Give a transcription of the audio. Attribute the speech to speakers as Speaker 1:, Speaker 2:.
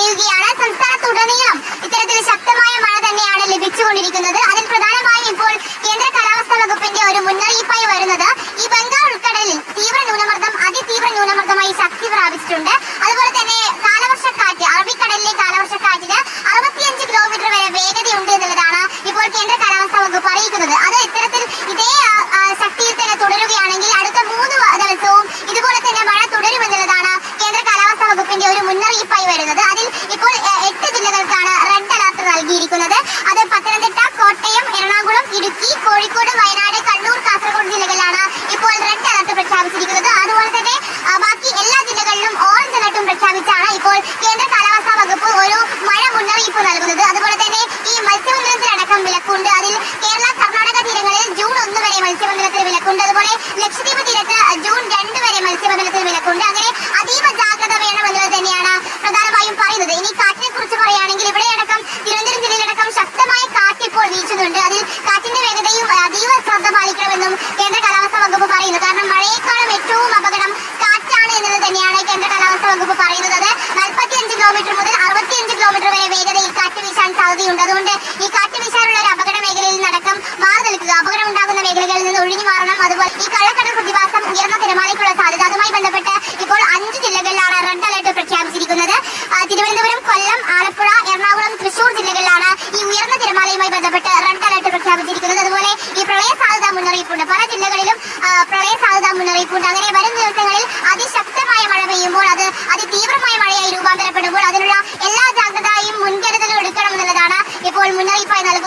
Speaker 1: പെയ്യുകയാണ് സംസ്ഥാനത്തുടനീളം ഇത്തരത്തിൽ ശക്തമായ മഴ തന്നെയാണ് ലഭിച്ചുകൊണ്ടിരിക്കുന്നത്. അതിൽ പ്രധാനമായും ഇപ്പോൾ കേന്ദ്ര കാലാവസ്ഥാ വകുപ്പിന്റെ ഒരു മുന്നറിയിപ്പായി വരുന്നത് ഈ ബംഗാൾ ഉൾക്കടലിൽ തീവ്ര ന്യൂനമർദ്ദം അതിതീവ്ര ന്യൂനമർദ്ദമായി ശക്തി പ്രാപിച്ചിട്ടുണ്ട്. അതുപോലെ തന്നെ കാലവർഷക്കാറ്റ് അറബിക്കടലിലെ കാലവർഷക്കാറ്റിന് അറുപത്തിയഞ്ച് കിലോമീറ്റർ വരെ വേഗതയുണ്ട് എന്നുള്ളതാണ് ഇപ്പോൾ കേന്ദ്ര കാലാവസ്ഥാ വകുപ്പ് അറിയിക്കുന്നത്. അത് ഇത്തരത്തിൽ ഇതേ ശക്തിയിൽ തന്നെ തുടരുകയാണെങ്കിൽ അടുത്ത മൂന്ന് ദിവസവും ഇതുപോലെ തന്നെ മഴ തുടരുമെന്നുള്ളതാണ് കേന്ദ്ര കാലാവസ്ഥാ വകുപ്പിന്റെ ഒരു മുന്നറിയിപ്പായി വരുന്നത് അതിൽ ഇപ്പോൾ എ, എട്ട് ജില്ലകൾക്കാണ് റെഡ് അലർട്ട് നൽകിയിരിക്കുന്നത് അത് പത്തനംതിട്ട കോട്ടയം എറണാകുളം ഇടുക്കി കോഴിക്കോട് വയനാട് കണ്ണൂർ കാസർഗോഡ് ജില്ലകളിലാണ് ഇപ്പോൾ റെഡ് അലർട്ട് പ്രഖ്യാപിച്ചിരിക്കുന്നത് അതുപോലെ തന്നെ ആ, ബാക്കി എല്ലാ ജില്ലകളിലും ഓറഞ്ച് അലർട്ടും പ്രഖ്യാപിച്ചാണ് ഇപ്പോൾ കേന്ദ്ര കാലാവസ്ഥാ വകുപ്പ് ഒരു മഴ മുന്നറിയിപ്പ് നൽകുന്നത്. അതുപോലെ തന്നെ ഈ മത്സ്യബന്ധനത്തിലടക്കം വിലക്കുണ്ട്. അതിൽ കേരള കർണാടക തീരങ്ങളിൽ ജൂൺ ഒന്ന് വരെ മത്സ്യബന്ധനത്തിന് വിലക്കുണ്ട്. അതുപോലെ ലക്ഷദ്വീപ് തീരത്ത് ജൂൺ രണ്ട് വരെ മത്സ്യബന്ധനത്തിന് വിലക്കുണ്ട്. അങ്ങനെ അതീവ ജാഗ്രത വേണമെന്നത് തന്നെയാണ് പ്രധാനമായും പറയുന്നത്. ഇനി കാറ്റിനെ കുറിച്ച് പറയുകയാണെങ്കിൽ ഇവിടെ അടക്കം തിരുവനന്തപുരം ജില്ലയിലടക്കം ശക്തമായ കാറ്റ് ഇപ്പോൾ വീശുന്നുണ്ട്. അതിൽ കാറ്റിന്റെ വേഗതയും അതീവ ശ്രദ്ധ പാലിക്കണമെന്നും കേന്ദ്ര കാലാവസ്ഥാ വകുപ്പ് പറയുന്നു. കാരണം മഴയെക്കാളും ഏറ്റവും അപകടം കാറ്റാണ് എന്നത് തന്നെയാണ് കേന്ദ്ര കാലാവസ്ഥാ വകുപ്പ് പറയുന്നത്. കിലോമീറ്റർ മുതൽ അറുപത്തിയഞ്ച് കിലോമീറ്റർ വരെ വേഗതയിൽ കാറ്റ് വീശാൻ സാധ്യതയുണ്ട്. അതുകൊണ്ട് ഈ കാറ്റ് വീശാനുള്ള ഒരു അപകട മേഖലയിൽ നടക്കം മാറി നിൽക്കുക. അപകടം ഉണ്ടാകുന്ന മേഖലകളിൽ നിന്ന് ഒഴിഞ്ഞു മാറണം. അതുപോലെ ഈ കള്ളക്കടൽ പ്രതിഭാസം ഉയർന്ന തിരമാലയ്ക്കുള്ള സാധ്യത. അതുമായി ബന്ധപ്പെട്ട് ഇപ്പോൾ അഞ്ച് ജില്ലകളിലാണ് റെഡ് അലർട്ട് പ്രഖ്യാപിച്ചിരിക്കുന്നത്. തിരുവനന്തപുരം കൊല്ലം ആലപ്പുഴ എറണാകുളം തൃശൂർ ജില്ലകളിലാണ് ഈ ഉയർന്ന തിരമാലയുമായി ബന്ധപ്പെട്ട് റെഡ് അലർട്ട് പ്രഖ്യാപിച്ചിരിക്കുന്നത്. അതുപോലെ ഈ പ്രളയ സാധ്യത മുന്നറിയിപ്പുണ്ട്. പല ജില്ലകളിലും പ്രളയ സാധ്യത മുന്നറിയിപ്പുണ്ട്. അങ്ങനെ വരും ദിവസങ്ങളിൽ അതിശക്തമായ മഴ പെയ്യുമ്പോൾ അത് അതിതീവ്രമായ മഴയായി രൂപാന്തരപ്പെടുമ്പോൾ അതിനുള്ള എല്ലാ ജാഗ്രതയും മുൻകരുതലും എടുക്കണം എന്നുള്ളതാണ് ഇപ്പോൾ മുന്നറിയിപ്പായി നൽകുന്നത്.